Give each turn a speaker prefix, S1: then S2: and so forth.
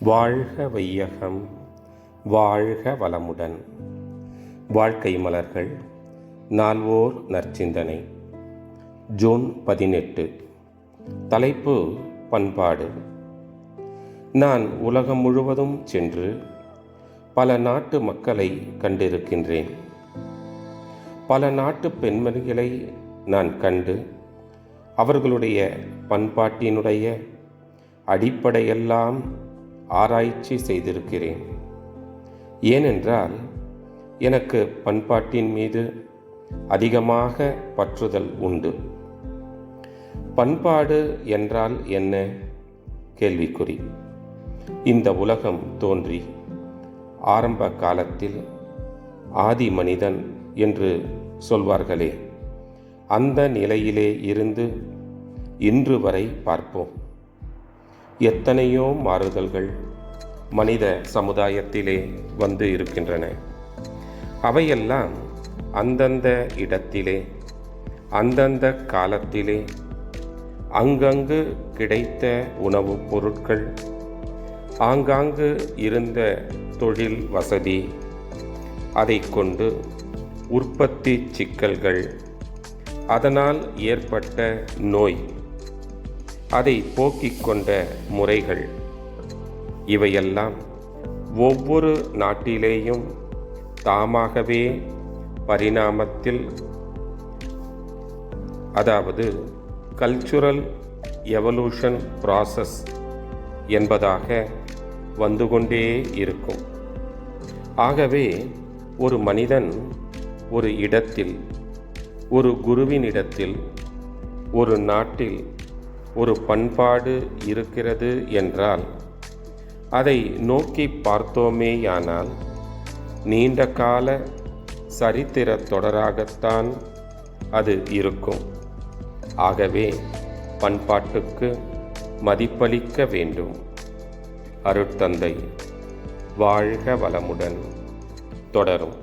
S1: வாழ்க வையகம் வாழ்க வளமுடன். வாழ்க்கை மலர்கள் நால்வோர் நற்சிந்தனை. ஜூன் பதினெட்டு. தலைப்பு பண்பாடு. நான் உலகம் முழுவதும் சென்று பல நாட்டு மக்களை கண்டிருக்கின்றேன். பல நாட்டு பெண்மணிகளை நான் கண்டு அவர்களுடைய பண்பாட்டினுடைய அடிப்படையெல்லாம் ஆராய்ச்சி செய்திருக்கிறேன். ஏனென்றால் எனக்கு பண்பாட்டின் மீது அதிகமாக பற்றுதல் உண்டு. பண்பாடு என்றால் என்ன? கேள்விக்குறி. இந்த உலகம் தோன்றி ஆரம்ப காலத்தில் ஆதி மனிதன் என்று சொல்வார்களே அந்த நிலையிலே இருந்து இன்று வரை பார்ப்போம். எத்தனையோ மாறுதல்கள் மனித சமுதாயத்திலே வந்து இருக்கின்றன. அவையெல்லாம் அந்தந்த இடத்திலே அந்தந்த காலத்திலே அங்கங்கு கிடைத்த உணவுப் பொருட்கள் ஆங்காங்கு இருந்த தொழில் வசதி அதை கொண்டு உற்பத்தி சிக்கல்கள் அதனால் ஏற்பட்ட நோய் அதை போக்கிக் கொண்ட முறைகள். இவையெல்லாம் ஒவ்வொரு நாட்டிலேயும் தாமாகவே பரிணாமத்தில் அதாவது கல்ச்சுரல் எவல்யூஷன் ப்ராசஸ் என்பதாக வந்து கொண்டே இருக்கும். ஆகவே ஒரு மனிதன் ஒரு இடத்தில் ஒரு குருவினிடத்தில் ஒரு நாட்டில் ஒரு பண்பாடு இருக்கிறது என்றால் அதை நோக்கி பார்த்தோமேயானால் நீண்ட கால சரித்திர தொடராகத்தான் அது இருக்கும். ஆகவே பண்பாட்டுக்கு மதிப்பளிக்க வேண்டும். அருட்தந்தை வாழ்க வளமுடன் தொடரும்.